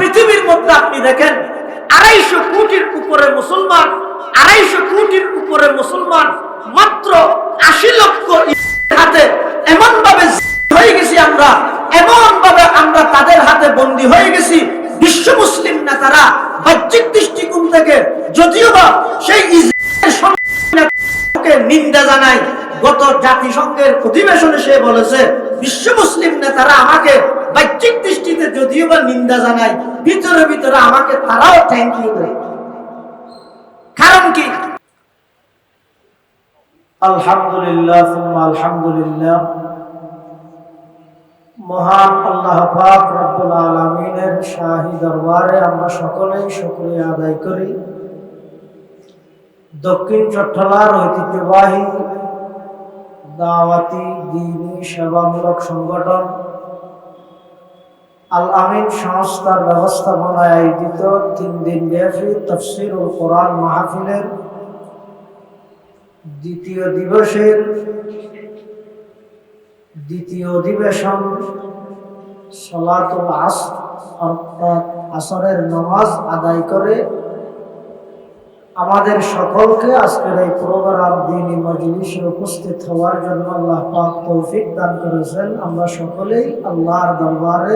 পৃথিবীর মধ্যে আপনি দেখেন, আড়াইশো কোটির উপরে মুসলমান, আড়াইশো কোটির উপরে মুসলমান, মাত্র আশি লক্ষ হাতে এমন ভাবে হয়ে গেছি আমরা এমন ভাবে আমরা তাদের হাতে বন্দী হয়ে গেছি। বিশ্ব মুসলিম নেতারা বাহ্যিক দৃষ্টিকোণ থেকে, যদিও বা সেই ইসরায়েলের নিন্দা জানায় গত জাতিসংঘের অধিবেশনে সে বলেছে, বিশ্ব মুসলিম নেতারা আমাকে বাহ্যিক দৃষ্টিতে যদিও বা নিন্দা জানায়, ভিতরে ভিতরে আমাকে তারাও থ্যাংক ইউ দেয় কারণ কি? আলহামদুলিল্লাহ আলহামদুলিল্লাহ। মহান আল্লাহ পাক রব্বুল আলামিনের শাহী দরবারে আমরা সকলেই শুকরিয়া আদায় করি। দক্ষিণ চট্টলার ঐতিহ্যবাহী দাওয়াতি দিনী সেবামূলক সংগঠন আল আমিন সংস্থার ব্যবস্থাপনায় আয়োজিত তিন দিন ব্যাপী তফসির ও কোরআন মাহফিলের দ্বিতীয় দিবসের দ্বিতীয় অধিবেশন সলাতুল আস অর্থাৎ আসরের নামাজ আদায় করে আমাদের সকলকে আজকের এই প্রোগ্রাম দিনী মজলিসে উপস্থিত হওয়ার জন্য আল্লাহ পাক তৌফিক দান করেছেন। আমরা সকলেই আল্লাহর দরবারে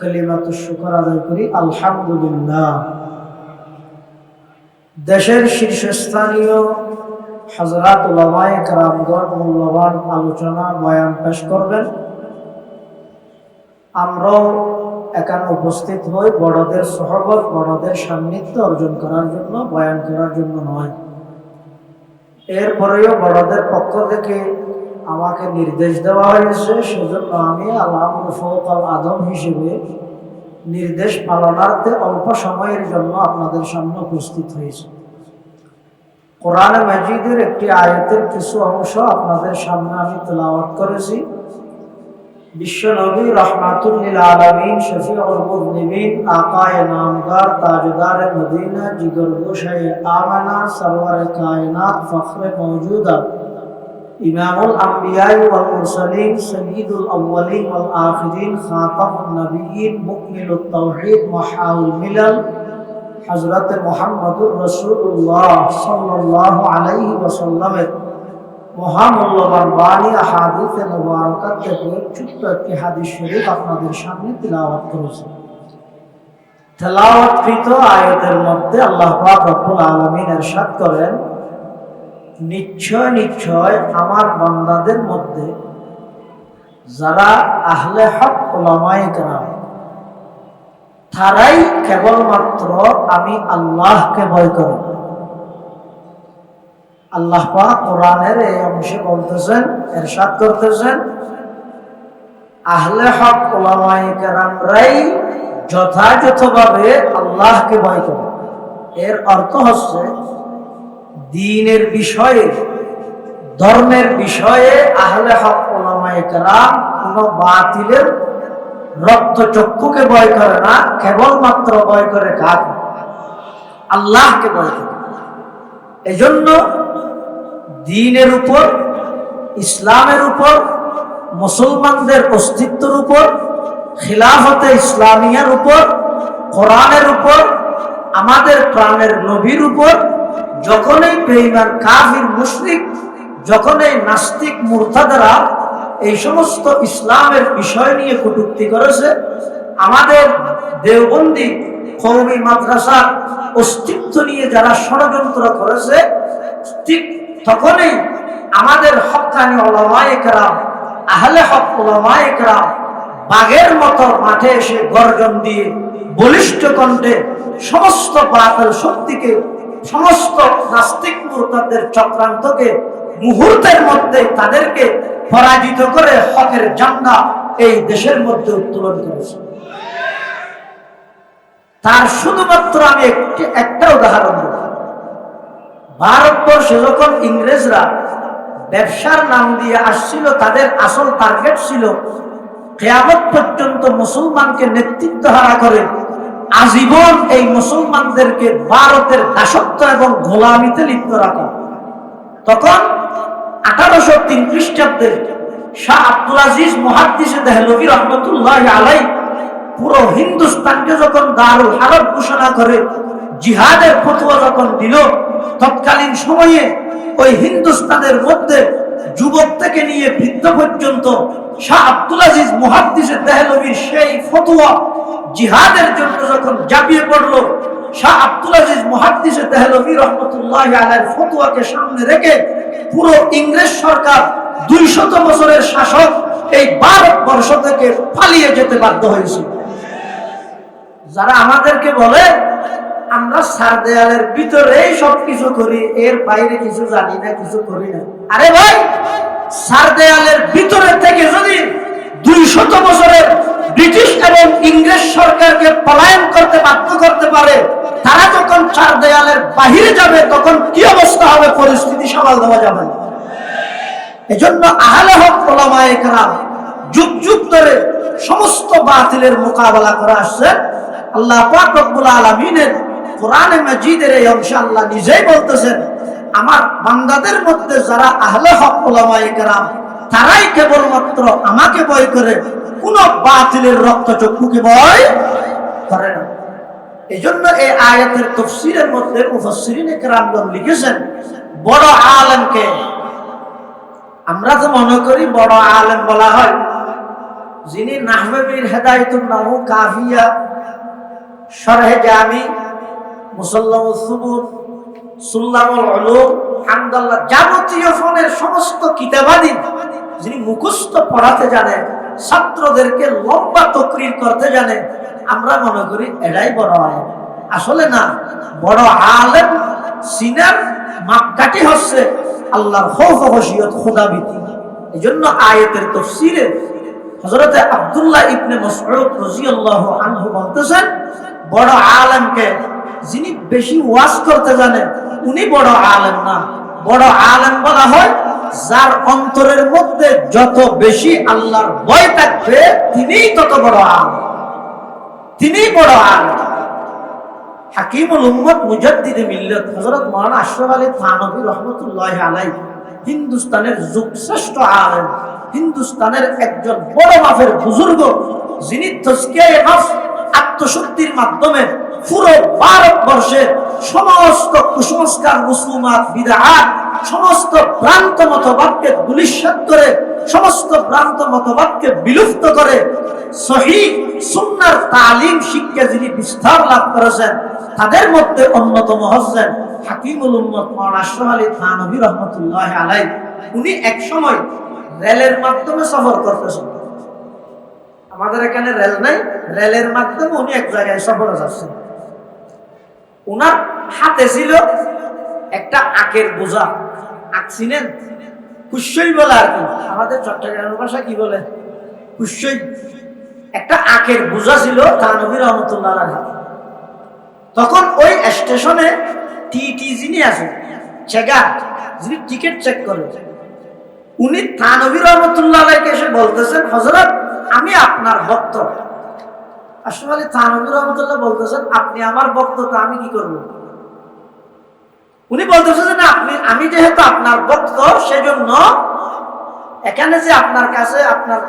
কলিমাত শুকর আদায় করি। আলহামদুলিল্লাহ। দেশের শীর্ষস্থানীয় হজরত উলামায়ে কেরামগণ মূল্যবান আলোচনা বয়ান পেশ করবেন। আমরাও এখানে উপস্থিত হই বড়দের সহবত, বড়দের সান্নিধ্য অর্জন করার জন্য, বয়ান করার জন্য নয়। এরপরেও বড়দের পক্ষ থেকে আমাকে নির্দেশ দেওয়া হয়েছে, সেজন্য আমি আল্লাহ ফৌকাল আদম হিসেবে নির্দেশ পালনার্থে অল্প সময়ের জন্য আপনাদের সামনে উপস্থিত হয়েছে। কোরআন মাজিদের একটি আয়তের কিছু অংশ আপনাদের সামনে আমি তেলাওয়াত করেছি। বিশ্ব নবী রহমাতুল্লিল আলমিন, শফিউল মুজনিবিন আকায় নামদার, তাজদার মদিনা জিগর গোসাই আমানা সরওয়ার কায়নাত, ফখরে মৌজুদা ইমামুল আম্বিয়াই ওয়াল মুরসালিন সঈদুল আউয়ালিন ওয়াল আখিরিন খাতামুন নবিয়্যিন মুকমিলুত তাওহীদ, মাহাউল মিলাল হজরত মোহাম্মদুর রসুল্লাহ সাল্লাহ আলাইহি ওয়াসাল্লামের মহামূল্যবান বাণী হাদিসে মুবারকাত থেকে ছোট্ট একটি হাদিস শরীফ আপনাদের সামনে তিলাওয়াত করেছে তেলাওয়াতকৃত আয়াতের মধ্যে আল্লাহ পাক রব্বুল আলামিন ارشاد করেন নিশ্চয় নিশ্চয় আমার বান্দাদের মধ্যে যারা আহলে হক ওলামায়ে কেরাম তারাই কেবলমাত্র আমি আল্লাহকে ভয় করি আল্লাহ পাক কোরআনের এই অংশে বলতেছেন, এরশাদ করতেছেন, আহলে হক ওলামায়ে কেরামরাই যথাযথভাবে আল্লাহকে ভয় করে। এর অর্থ হচ্ছে, দিনের বিষয়ে, ধর্মের বিষয়ে আহলে হক ওলামায়ে কেরাম কোনো বাতিলের রক্ত চক্ষুকে ভয় করে না, কেবলমাত্র ভয় করে কাকে? আল্লাহকে ভয় করে। এই জন্য দিনের উপর, ইসলামের উপর, মুসলমানদের অস্তিত্বের উপর, খিলাফতে ইসলামিয়ার উপর, কোরআনের উপর, আমাদের প্রাণের নবীর উপর, যখনই বেইমান কাফির, মুশরিক, যখনই নাস্তিক, মূর্তাদারা এই সমস্ত ইসলামের বিষয় নিয়ে কটুক্তি করেছে আমাদের দেওবন্দি কৌমি মাদ্রাসার অস্তিত্ব নিয়ে যারা ষড়যন্ত্র করেছে, ঠিক তখনই আমাদের হকানি ওলামায়করাম আহলে হক ওলামায়করাম বাঘের মতো মাঠে এসে গর্জন দিয়ে বলিষ্ঠ কণ্ঠে সমস্ত বাতিল শক্তিকে, সমস্ত নাস্তিক মূর্তাদের চক্রান্তকে মুহূর্তের মধ্যে তাদেরকে পরাজিত করে হকের জান্না এই দেশের মধ্যে উত্তোলন করেছে। তার শুধুমাত্র আমি একটি, একটা উদাহরণ দেব। ভারতবর্ষে যখন ইংরেজরা ব্যবসার নাম দিয়ে আসছিল, তাদের আসল টার্গেট ছিল কেয়ামত পর্যন্ত মুসলমানকে নেতৃত্ব হারা করে আজীবন এই মুসলমানদেরকে ভারতের দাসত্ব এবং গোলামিতে লিপ্ত রাখা। তখন আঠারোশো তিন খ্রিস্টাব্দে শাহ আব্দুল আজিজ মহাদ্দিসে দেহলভি রহমতুল্লাহ আলাই পুরো হিন্দুস্তানকে যখন দারুল হারব ঘোষণা করে, জিহাদের ফতোয়া যখন দিল, তৎকালীন সময়ে ওই হিন্দুস্তানের মধ্যে যুবক থেকে নিয়ে বৃদ্ধ পর্যন্ত শাহ আব্দুল আজিজ মুহাদ্দিসের দেহলবির সেই ফতোয়া জিহাদের জন্য যখন জাপিয়ে পড়ল, শাহ আব্দুল আজিজ মুহাদ্দিসের দেহলবি রহমতুল্লাহ আলাইহির ফতোয়াকে সামনে রেখে পুরো ইংরেজ সরকার দুইশত বছরের শাসক এই ভারতবর্ষ থেকে পালিয়ে যেতে বাধ্য হয়েছিল। যারা আমাদেরকে বলে, আমরা সার দেয়ালের ভিতরেই সব কিছু করি, এর বাইরে কিছু জানি না, কিছু করি না। আরে ভাই, সার দেয়ালের ভিতরে থেকে যদি দুই শত বছরের ব্রিটিশ এবং ইংরেজ সরকারকে পলায়ন করতে বাধ্য করতে পারে, তারা যখন চার দেয়ালের বাহিরে যাবে, তখন কি অবস্থা হবে? পরিস্থিতি সামাল দেওয়া যাবে এজন্য আহলে হক ওলামায়ে যুগ যুগ ধরে সমস্ত বাতিলের মোকাবেলা করে আসছে। আল্লাহ পাক রব্বুল আলামিনের কোরআনে মাজিদের এই অংশে আল্লাহ নিজেই বলতেছেন, আমার বান্দাদের মধ্যে যারা আহলে হক কেরাম, তারাই কেবলমাত্র আমাকে ভয় করে। কোন বাতিলের রক্ত চক্ষুকে ভয় করে না? এই জন্য এই আয়াতের তফসিরের মধ্যে মুফাসসিরিনে কেরামগণ লিখেছেন, বড় আলেমকে আমরা তো মনে করি বড় আলেম বলা হয়। যিনি নাহমেবির হেদায়তুল নাহু কাফিয়া শরহে জামি, মুসাল্লামুল সুবুত সুল্লামুল উলুম, হামদাল্লাহ যাবতীয় ফোনের সমস্ত কিতাবাদি যিনি মুখস্থ পড়াতে জানে, ছাত্রদেরকে লম্বা তকরির করতে জানে, আমরা মনে করি এটাই বড় আলেম। আসলে না, বড় আলেম সিনার মাপকাঠি হচ্ছে আল্লাহর খৌফ হসিয়ত খোদাবিতি এই জন্য আয়াতের তফসিরে হজরতে আব্দুল্লাহ ইবনে মসউদ রাদিয়াল্লাহু আনহু বলতেছেন বড় আলেমকে যিনি বেশি ওয়াজ করতে জানেন, উনি বড় আলেম না। বড় আলেম বলা হয়, যার অন্তরের মধ্যে যত বেশি আল্লাহর ভয় থাকবে, তিনিই তত বড় আলেম। তিনিই বড় আলেম। হাকিমুল উম্মত মুজাদ্দিদে মিল্লত হযরত মাওলানা আশরাফ আলী থানভী রাহমাতুল্লাহি আলাইহি, হিন্দুস্তানের যুগশ্রেষ্ঠ আলেম, হিন্দুস্তানের একজন বড় মাপের বুজুর্গ, যিনি তজকিয়ায়ে নফস আত্মশুদ্ধির মাধ্যমে পুরো ভারতবর্ষের সমস্ত কুসংস্কার মুসলমান বিদআত সমস্ত ভ্রান্ত মতবাদকে দুলিশ্বাত করে, সমস্ত ভ্রান্ত মতবাদকে বিলুপ্ত করে সহি সুন্নার তালিম শিক্ষা যিনি বিস্তার লাভ করেছেন, তাদের মধ্যে অন্যতম হচ্ছেন হাকিমুল উম্মত আশরাফ আলী থানভী রহমতুল্লাহ আলাই উনি এক সময় রেলের মাধ্যমে সফর করতেছেন। আমাদের এখানে রেল নাই, রেলের মাধ্যমে উনি এক জায়গায় সফরে যাচ্ছেন। উনার হাতে ছিল একটা আখের বোঝা। আখ চিনেন কুশ্বই বলে আর কি। আমাদের চট্টগ্রামের ভাষা কি বলে? কুশ্বই একটা আখের বোঝা ছিল তানবী রহমতুল্লাহ হাতে। তখন ওই স্টেশনে টিটি যিনি আছেন চেকার যিনি টিকিট চেক করে উনি থানবী রহমতুল্লাহ এসে বলতেছেন হজরত আমি আপনার ভক্ত আসলে থানবী রহমতুল্লাহ বলতেছেন, আপনি আমার ভক্ত, তো আমি কি করব? উনি বলতেছেন যে, না, আপনি, আমি যেহেতু আপনার ভক্ত, সেজন্য এখানে যে আপনার কাছে আপনার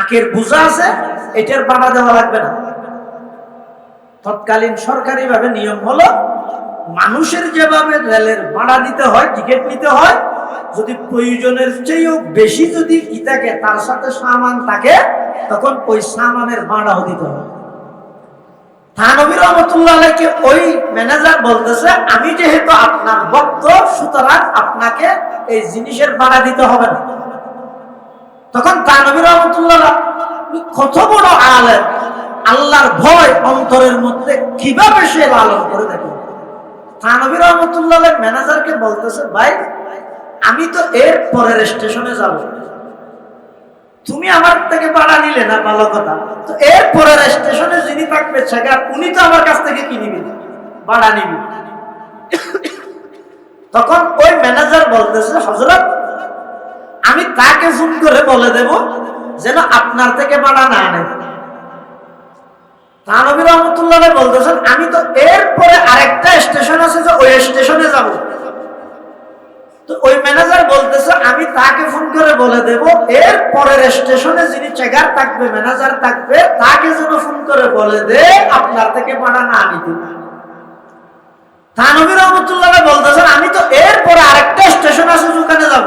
আখের বোঝা আছে, এটার বাধা দেওয়া লাগবে না। তৎকালীন সরকারি ভাবে নিয়ম হলো, মানুষের যেভাবে রেলের ভাড়া দিতে হয়, টিকিট নিতে হয় যদি প্রয়োজনের চেয়েও বেশি যদি কি থাকে, তার সাথে সামান থাকে, তখন ওই সামানের ভাড়াও দিতে হয় থানবী রহমতুল্লাহ ওই ম্যানেজার বলতেছে, আমি যেহেতু আপনার ভক্ত, সুতরাং আপনাকে এই জিনিসের ভাড়া দিতে হবে না। তখন তানবী রহমতুল্লাহ কত বড় আলেম, আল্লাহর ভয় অন্তরের মধ্যে কীভাবে সে লালন করে দেখে? থানবী রহমতুল্লাহ ম্যানেজারকে বলতেছে, ভাই আমি তো এর পরের স্টেশনে যাব। তুমি আমার থেকে ভাড়া নিলে না, ভালো কথা। তো এর পরের স্টেশনে যিনি থাকবে সেগার উনি তো আমার কাছ থেকে কি নিবেন ভাড়া নিবি। তখন ওই ম্যানেজার বলতেছে হজরত আমি তাকে ফোন করে বলে দেব যেন আপনার থেকে ভাড়া না নেয়। তানবী রহমতুল্লাহ বলতেছেন, আমি তো এরপরে আরেকটা স্টেশন আছে যে ওই স্টেশনে যাব। তো ওই আমি তাকে ফোন করে বলে দেব, এর পরের স্টেশনে যিনি চেকার থাকবে, ম্যানেজার থাকবে, তাকে যেন ফোন করে বলে দে, আপনার থেকে ভাড়া না নিতে থানবী রহমতুল্লাহ বলতেছেন, আমি তো এরপরে আরেকটা স্টেশন আছে, ওখানে যাব।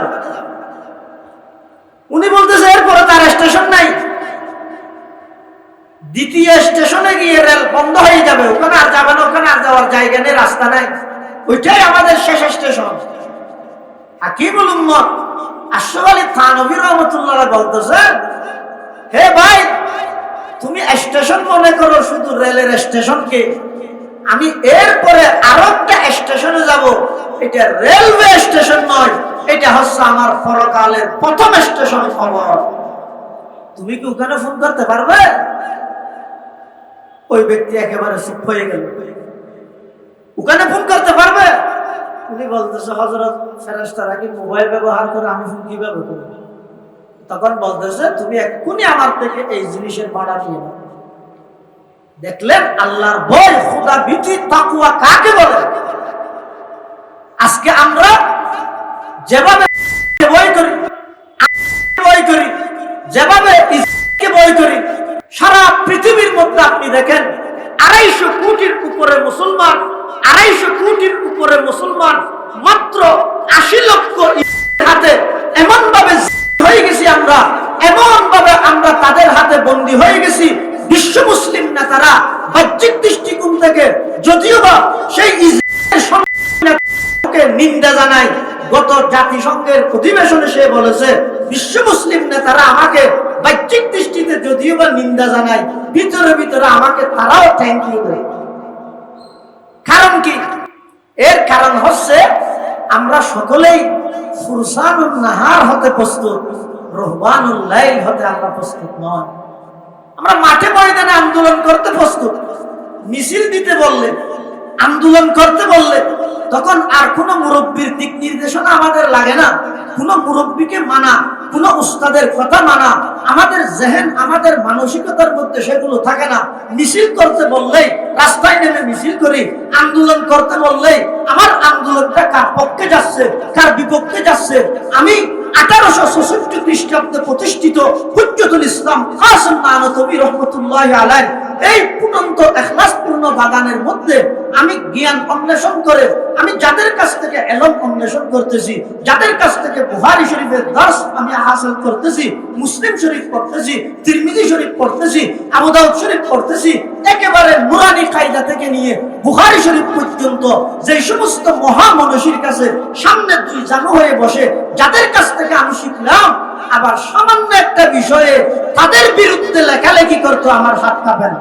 উনি বলতেছে এরপরে তার স্টেশন নাই। দ্বিতীয় স্টেশনে গিয়ে রেল বন্ধ হয়ে যাবে, ওখানে আর যাবে না, ওখানে আর যাওয়ার জায়গা নেই, রাস্তা নাই। ওইটাই আমাদের শেষ স্টেশন। হাকিমুল উম্মত আশরাফ আলী থানবী রহমতুল্লাহ বলতেছে, হে ভাই, তুমি স্টেশন মনে করো শুধু রেলের স্টেশনকে আমি এরপরে আরও একটা স্টেশনে যাব। এটা রেলওয়ে স্টেশন নয়, এটা হচ্ছে আমার পরকালের প্রথম স্টেশন খবর। তুমি কি ওখানে ফোন করতে পারবে? ওই ব্যক্তি একেবারে চুপ হয়ে গেল। ওখানে ফোন করতে পারবে? উনি বলতেছে হজরত ফেরেস্তারা কি মোবাইল ব্যবহার করে আমি ফোন কীভাবে করব? তখন বলতেছে, তুমি এক্ষুনি আমার থেকে এই জিনিসের ভাড়া নিয়ে নাও। দেখলেন আল্লাহর ভয়, খুদা বিচি তাকুয়া কাকে বলে? আজকে আমরা যেভাবে বই করি বই করি, যেভাবে ইসলামকে বই করি, সারা পৃথিবীর মধ্যে আপনি দেখেন, আড়াইশো কোটির উপরে মুসলমান আড়াইশো কোটির উপরে মুসলমান মাত্র আশি লক্ষ হাতে এমন ভাবে হয়ে গেছি আমরা এমন ভাবে আমরা তাদের হাতে বন্দী হয়ে গেছি। বিশ্ব মুসলিম নেতারা বাহ্যিক দৃষ্টিকোণ থেকে যদিও বা সেই নিন্দা জানাই গত জাতিসংঘের অধিবেশনে সে বলেছে, বিশ্ব মুসলিম নেতারা আমাকে বাহ্যিক দৃষ্টিতে যদিও বা নিন্দা জানায়, ভিতরে ভিতরে আমাকে তারাও থ্যাংক ইউ দেয় কারণ কি? এর কারণ হচ্ছে আমরা সকলেই ফুরসানুল নাহার হতে প্রস্তুত, রহবানুল লাইল হতে আমরা প্রস্তুত নয়। আমরা মাঠে ময়দানে আন্দোলন করতে প্রস্তুত। মিছিল দিতে বললে, আন্দোলন করতে বললে, তখন আর কোন মুরব্বীর দিক নির্দেশনা আমাদের লাগে না। কোন মুরব্বীকে মানা কোন উস্তাদের কথা মানা। আমাদের জেহেন, আমাদের মানসিকতার মধ্যে সেগুলো থাকে না। মিছিল করতে বললেই রাস্তায় নেমে মিছিল করি, আন্দোলন করতে বললেই আমার আন্দোলনটা কার পক্ষে যাচ্ছে, কার বিপক্ষে যাচ্ছে? আমি আঠারোশো খ্রিস্টাব্দে প্রতিষ্ঠিত ইসলাম রহমতুল্লাহ আলাই এই এখলাসপূর্ণ বাগানের মধ্যে আমি জ্ঞান অন্বেষণ করে, আমি যাদের কাছ থেকে এলম অন্বেষণ করতেছি, যাদের কাছ থেকে বুহারি শরীফের আমি হাসিল করতেছি, মুসলিম শরীফ পড়তেছি, তিরমিজি শরীফ পড়তেছি, আবু দাউদ শরীফ পড়তেছি, একেবারে নুরানি কায়দা থেকে নিয়ে বুহারি শরীফ পর্যন্ত যে সমস্ত কাছে সামনে দুই জানু হয়ে বসে, যাদের কাছ থেকে আমি শিখলাম, আবার সামান্য একটা বিষয়ে তাদের বিরুদ্ধে লেখালেখি করতো আমার হাত কাঁপে না।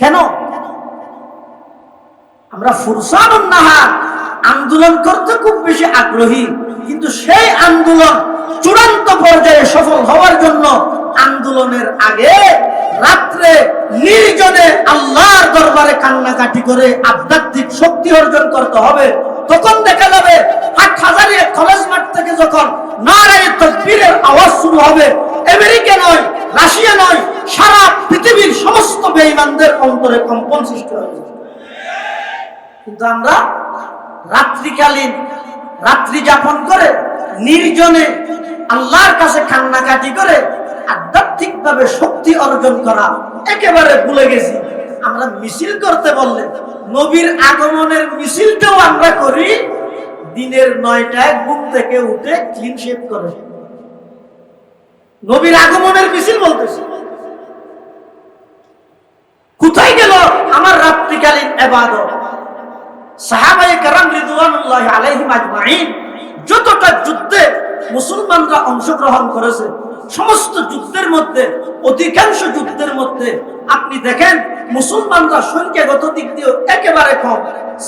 কেন? আমরা ফুরসান আন্দোলন করতে খুব বেশি আগ্রহী। কিন্তু সেই আন্দোলন চূড়ান্ত পর্যায়ে সফল হওয়ার জন্য আন্দোলনের আগে রাত্রে নির্জনে আল্লাহর দরবারে কান্নাকাটি করে আধ্যাত্মিক শক্তি অর্জন করতে হবে। তখন দেখা যাবে হাট হাজারি কলেজ মাঠ থেকে যখন নারায় তকবীরের আওয়াজ শুরু হবে। আমেরিকা নয়, রাশিয়া নয়, সারা পৃথিবীর সমস্ত বেঈমানদের অন্তরে কম্পন সৃষ্টি যাবে কিন্তু আমরা রাত্রিকালীন রাত্রি যাপন করে, নির্জনে আল্লাহর কাছে কান্নাকাটি করে আধ্যাত্মিক ভাবে শক্তি অর্জন করা, একেবারে ভুলে গেছি। আমরা মিছিল করতে বললে, নবীর আগমনের মিছিলটাও আমরা করি, দিনের নয়টায় ঘুম থেকে উঠে ক্লিন শেপ করে। নবীর আগমনের মিছিল বলতেছি। কোথায় গেল আমার রাত্রিকালীন এবাদত? আপনি দেখেন মুসলমানরা দিক দিয়ে একেবারে কম।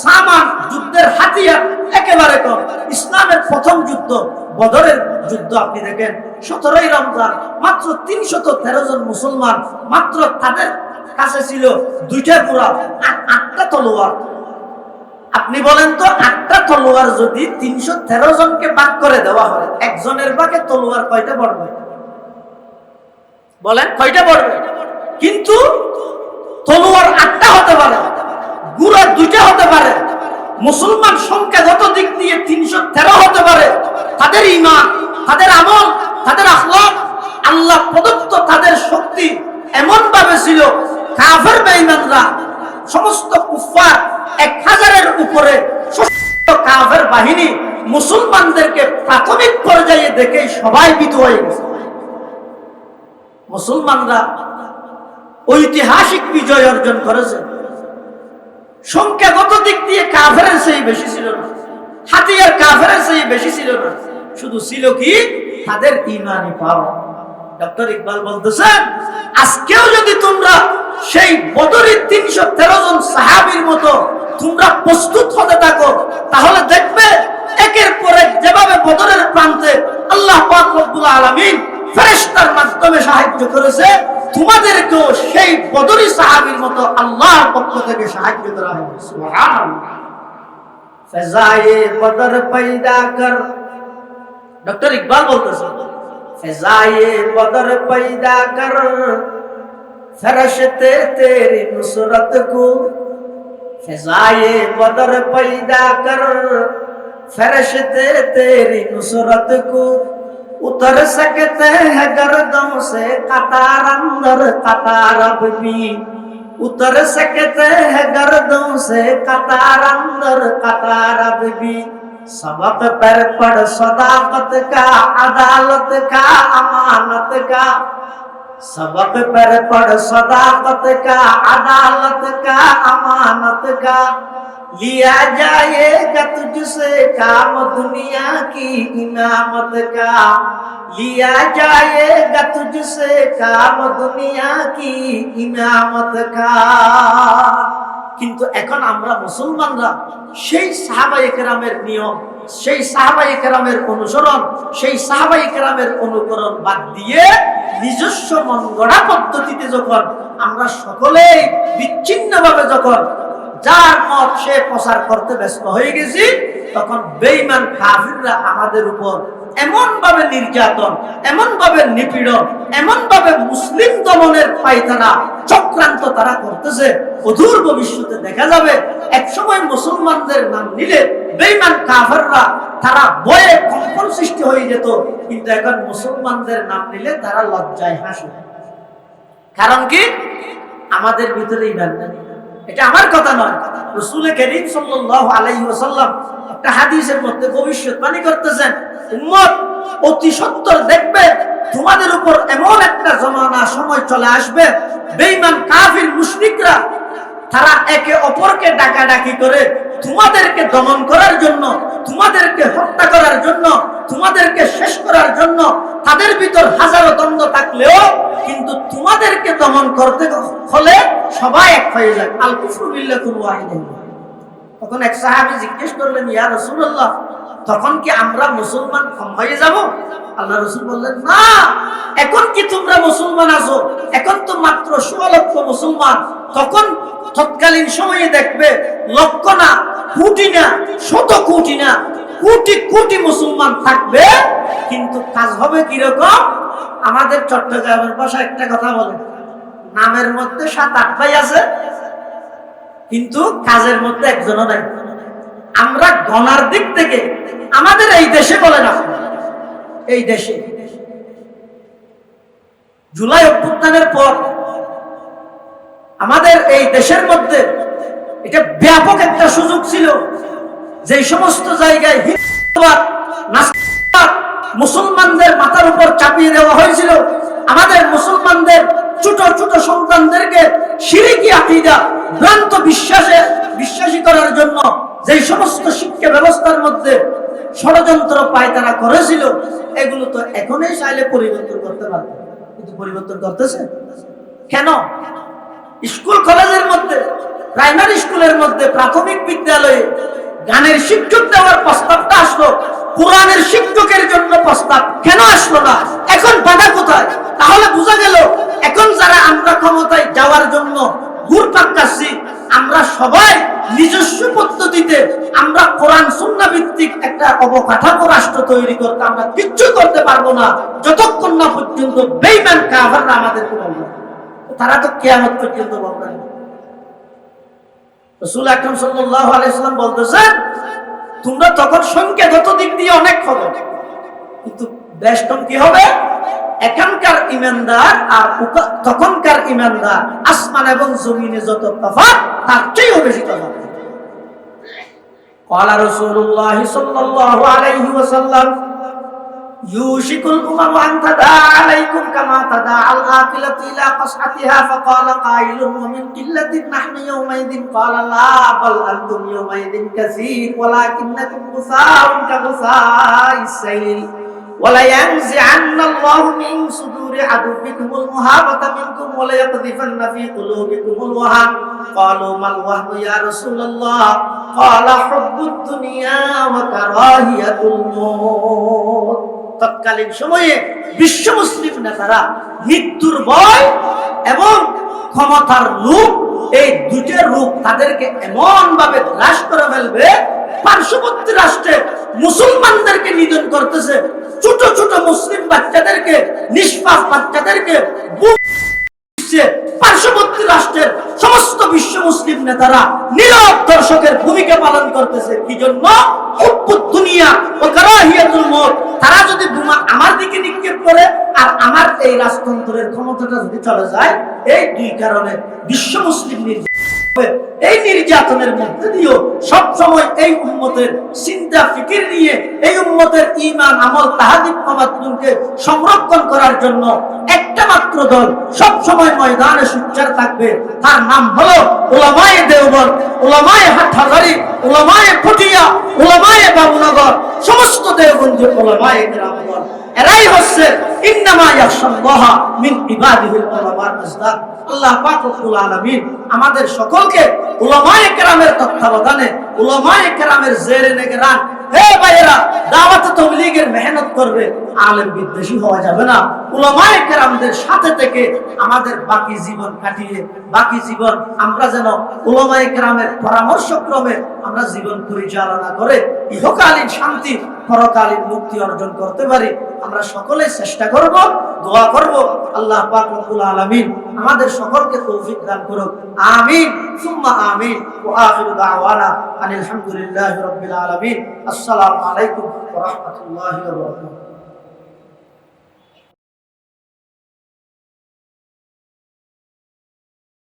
সামান যুদ্ধের হাতিয়ার একেবারে কম। ইসলামের প্রথম যুদ্ধ, বদরের যুদ্ধ আপনি দেখেন। সতেরোই রমজান, মাত্র তিনশত তেরো জন মুসলমান, মাত্র তাদের কাছে ছিল দুইটা পুরা আটটা তলোয়ার। আপনি বলেন তো, আটটা তলোয়ার যদি তিনশো তেরো জনকে ভাগ করে দেওয়া হয়, একজনের ভাগে তলোয়ার কয়টা পড়বে? বলেন, কয়টা পড়বে? কিন্তু তলোয়ার আটটা হতে পারে, গুড়া দুইটা হতে পারে, মুসলমান সংখ্যাগত দিক দিয়ে তিনশো তেরো হতে পারে, তাদের ইমান তাদের আমল, তাদের আখলাক আল্লাহ প্রদত্ত তাদের শক্তি এমন ভাবে ছিল, কাফের বেঈমানরা, সমস্ত কুফার এক হাজারের উপরে কাফের বাহিনী মুসলমানদেরকে প্রাথমিক পর্যায়ে দেখে সবাই বিত হয়ে গেছে। মুসলমানরা ঐতিহাসিক বিজয় অর্জন করেছে। সংখ্যাগত দিক দিয়ে কাফের সেই বেশি ছিল না। হাতিয়ার কাফের সেই বেশি ছিল না। শুধু ছিল কি? তাদের ইমানি পাওয়া। ডক্টর ইকবাল বলতেছেন, আজকেও যদি তোমরা সেই বদরের তিনশো তেরো জন সাহাবির মতো তোমরা প্রস্তুত হতে থাকো, তাহলে দেখবে একের পর যেভাবে বদরের প্রান্তে আল্লাহ পাক রব্বুল আলামিন ফেরেশতার মাধ্যমে সাহায্য করেছে, তোমাদেরকেও সেই বদরি সাহাবীর মতো আল্লাহর পক্ষ থেকে সাহায্য করা হবে। সুবহানাল্লাহ। ফেজায়ে বদর পয়দা কর। ডক্টর ইকবাল বলতেছে, ফেজায়ে বদর পয়দা কর। ফেরশতে তেরি নুসরত কো फिजाए बदर पैदा कर फरिश्ते तेरी नुसरत को। उतर सकते हैं गर्दों से कतार अंदर, कतार अब भी। उतर सकते हैं गर्दों से कतार अंदर, कतार अब भी। सबक पर पड़ सदाकत का, अदालत का, अमानत का। सबक पर पढ़ सदाकत का अदालत का अमानत का लिया जाएगा तुझसे काम दुनिया की इमामत का लिया जाएगा तुझसे काम दुनिया की इमामत का কিন্তু এখন আমরা মুসলমানরা সেই সাহাবাই কেরামের নিয়ম সেই সাহাবাই কেরামের অনুসরণ, সেই সাহাবাই কেরামের অনুকরণ বাদ দিয়ে নিজস্ব মন গড়া পদ্ধতিতে যখন আমরা সকলেই বিচ্ছিন্নভাবে যখন যার মত সে প্রচার করতে ব্যস্ত হয়ে গেছি, তখন বেইমান কাফিররা আমাদের উপর এমন ভাবে নির্যাতন এমন ভাবে নিপীড়ন এমন ভাবে মুসলিম দমনের পায়তারা চক্রান্ত তারা করতেছে। অদূর ভবিষ্যতে দেখা যাবে, একসময় মুসলমানদের নাম নিলে বেইমান কাফেররা, তারা বয়ে কম্পন সৃষ্টি হয়ে যেত, কিন্তু এখন মুসলমানদের নাম নিলে তারা লজ্জায় হাসে। কারণ কি? আমাদের ভিতরে ইমান নেই। এটা আমার কথা নয়। রসুল করিম সাল্লাল্লাহু আলাইহি ওয়াসাল্লাম একটা হাদিসের মধ্যে ভবিষ্যৎবাণী করতেছেন, উম্মত, অতি সত্তর দেখবে, তোমাদের উপর এমন একটা জমানা সময় চলে আসবে, বেঈমান কাফির মুশরিকরা, তারা একে অপরকে ডাকাডাকি করে তোমাদেরকে দমন করার জন্য, তোমাদেরকে হত্যা করার জন্য, তোমাদেরকে শেষ করার জন্য তাদের ভিতর হাজারো দ্বন্দ্ব থাকলেও কিন্তু তোমাদেরকে দমন করতে হলে সবাই এক হয়ে যায়। আল কুফরু বিল্লাহুল ওয়াহিদাইন। তখন এক সাহাবি জিজ্ঞেস করলেন, ইয়া রাসূলুল্লাহ তখন কি আমরা মুসলমান কম হয়ে যাব? আল্লাহ রসুল বললেন, না, এখন কি তোমরা মুসলমান আছো? এখন তো মাত্র ষোলো লক্ষ মুসলমান। তখন তৎকালীন সময়ে দেখবে লক্ষ না, কোটি না, শত কোটি না, কোটি কোটি মুসলমান থাকবে। কিন্তু কাজ হবে কীরকম? আমাদের চট্টগ্রামের ভাষা একটা কথা বলে, নামের মধ্যে সাত আট ভাই আছে, কিন্তু কাজের মধ্যে একজনও নাই। আমরা গণার দিক থেকে আমাদের এই দেশে বলে না, এই দেশে। জুলাই অভ্যুত্থানের পর আমাদের এই দেশের মধ্যে এটা ব্যাপক একটা সুযোগ ছিল যে সমস্ত জায়গায় মুসলমানদের মাথার উপর চাপিয়ে দেওয়া হয়েছিল। আমাদের মুসলমানদের ছোট ছোট সন্তানদেরকে সিরিকি আকিদা, ভ্রান্ত বিশ্বাসে, বিশ্বাসী করার জন্য যে সমস্ত শিক্ষা ব্যবস্থার মধ্যে ষড়যন্ত্র পায় তারা করেছিল, এগুলো তো এখনই চাইলে পরিবর্তন করতে পারবে। কিন্তু পরিবর্তন করতেছে? কেন? স্কুল, কলেজের মধ্যে, প্রাইমারি স্কুলের মধ্যে প্রাথমিক বিদ্যালয়ে গানের শিক্ষক দেওয়ার প্রস্তাবটা আসলো, কোরআনের শিক্ষকের জন্য প্রস্তাব কেন আসলো না? এখন বাধা কোথায়? তাহলে বোঝা গেল, এখন যারা আমরা ক্ষমতায় যাওয়ার জন্য ঘুরপাক কাটছি আমরা সবাই নিজস্ব পদ্ধতিতে আমরা কোরআন সুন্না ভিত্তিক একটা অবকাঠামো রাষ্ট্র তৈরি করতে আমরা কিচ্ছু করতে পারব না। যতক্ষণ না পর্যন্ত বেইমান কাভাররা আমাদেরকে বলবে তারা তো কেয়ামত পর্যন্ত রসুল আকরম বলতেছেন, তোমরা তখন সংখ্যাগত দিক দিয়ে অনেক হবে, কিন্তু বেষ্টম কি হবে? এখানকার ইমানদার আর উকা- তখনকার ইমানদার আসমান এবং জমিনে যত তফাৎ তার চেয়েও বেশি তফাৎ قال رسول الله صلى الله عليه وسلم يوشك الأمم أن تداعى عليكم كما تداعى الآكلة إلى قصعتها فقال قائل ومن قلة نحن يومئذ قال لا بل أنتم يومئذ كثير ولكنكم غثاء كغثاء السيل ولينزعن الله من صدور عدوكم المهابة منكم وليقذفن في قلوبكم الوهن قالوا ما الوهن يا رسول الله قال حب الدنيا وكراهية الموت তৎকালীন সময়ে বিশ্ব মুসলিম নেতারা মৃত্যুর ভয় এবং ক্ষমতার রূপ এই দুইটা রূপ তাদেরকে এমন ভাবে গ্রাস করে ফেলবে পার্শ্ববর্তী রাষ্ট্রে মুসলমানদেরকে নিধন করতেছে ছোট ছোট মুসলিম বাচ্চাদেরকে, নিষ্পাপ বাচ্চাদেরকে পার্শ্ববর্তী রাষ্ট্রের সমস্ত বিশ্ব মুসলিম নেতারা নীরব দর্শকের ভূমিকা পালন করতেছে কি জন্য তারা যদি আমার দিকে নিক্ষেপ করে আর আমার এই রাজতন্ত্রের ক্ষমতাটা যদি চলে যায়, এই দুই কারণে বিশ্ব মুসলিম। এই নির্যাতনের মধ্যে দিয়েও সব সময় এই উম্মতের চিন্তা, ফিকির নিয়ে এই উম্মতের ইমান আমল তাহাদিক মামাতুলকে সংরক্ষণ করার জন্য একটা মাত্র দল সব সময় ময়দানে সুচ্চার থাকবে। তার নাম হলো ওলামায়ে দেওবন ওলামায়ে হাটহাজারি ওলামায়ে পটিয়া ওলামায়ে বাবুনগর, সমস্ত দেওবন্দি ওলামায়ে গ্রামগণ এরাই হচ্ছে ইন্নামা ইয়াখশাল্লাহ মিন ইবাদিহিল উলামার মাজদাদ। আল্লাহ আমাদের সকলকে কেরামের তত্ত্বাবধানে কেরামের জেরে হে ভাইয়েরা, দাওয়াত মেহনত করবে, আলেম বিদ্বেষী হওয়া যাবে না। কেরামদের সাথে থেকে আমাদের বাকি জীবন কাটিয়ে, বাকি জীবন আমরা যেন উলামায়ে কেরামের পরামর্শক্রমে আমরা জীবন পরিচালনা করে, ইহকালীন শান্তি পরকালীন মুক্তি অর্জন করতে পারি। আমরা সকলে চেষ্টা করব, দোয়া করব, আল্লাহ পাক রব্বুল আলামিন আমাদের সকলকে তৌফিক দান করুক। আমিন। সুম্মা আমিন। ওয়া আখিরু দাওয়ানা আনিল হামদুলিল্লাহি রাব্বিল আলামিন। আসসালামু আলাইকুম ওয়া রাহমাতুল্লাহি ওয়া বারাকাতুহু।